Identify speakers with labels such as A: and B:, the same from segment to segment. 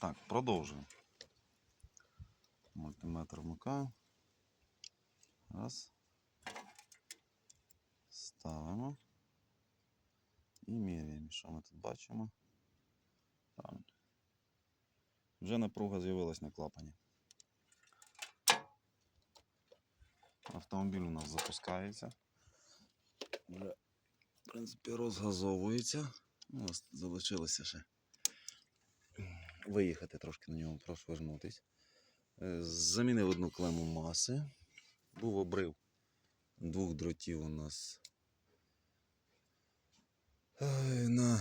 A: Так, продовжуємо. Мультиметр вмикаю. Раз. Ставимо. І міряємо, що ми тут бачимо. Правильно. Вже напруга з'явилась на клапані. Автомобіль у нас запускається. Вже, в принципі, розгазовується. У нас залишилося ще виїхати трошки на ньому, прошвирнутись. Е, Замінив одну клему маси. Був обрив двох дротів у нас е, на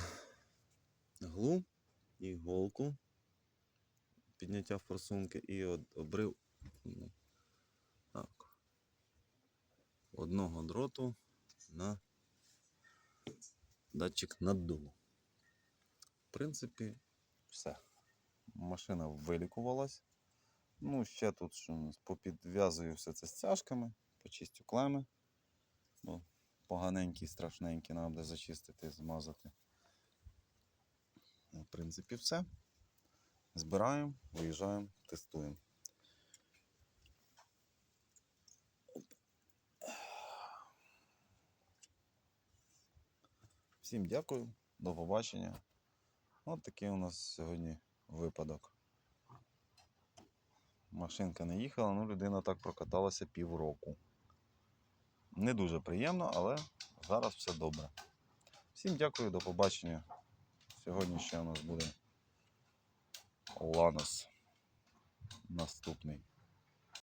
A: глу і голку підняття в форсунки і обрив ну, так, одного дроту на датчик наддуву. В принципі, все. Машина вилікувалась. Ну, ще тут що у нас попідв'язую все це стяжками, почистю клеми. Бо поганенькі, страшненькі, треба буде зачистити, змазати. В принципі, все. Збираємо, виїжджаємо, тестуємо. Всім дякую, до побачення. От такий у нас сьогодні випадок. Машинка не їхала, ну людина так прокаталася півроку. Не дуже приємно, але зараз все добре. Всім дякую, до побачення. Сьогодні ще у нас буде Ланос наступний.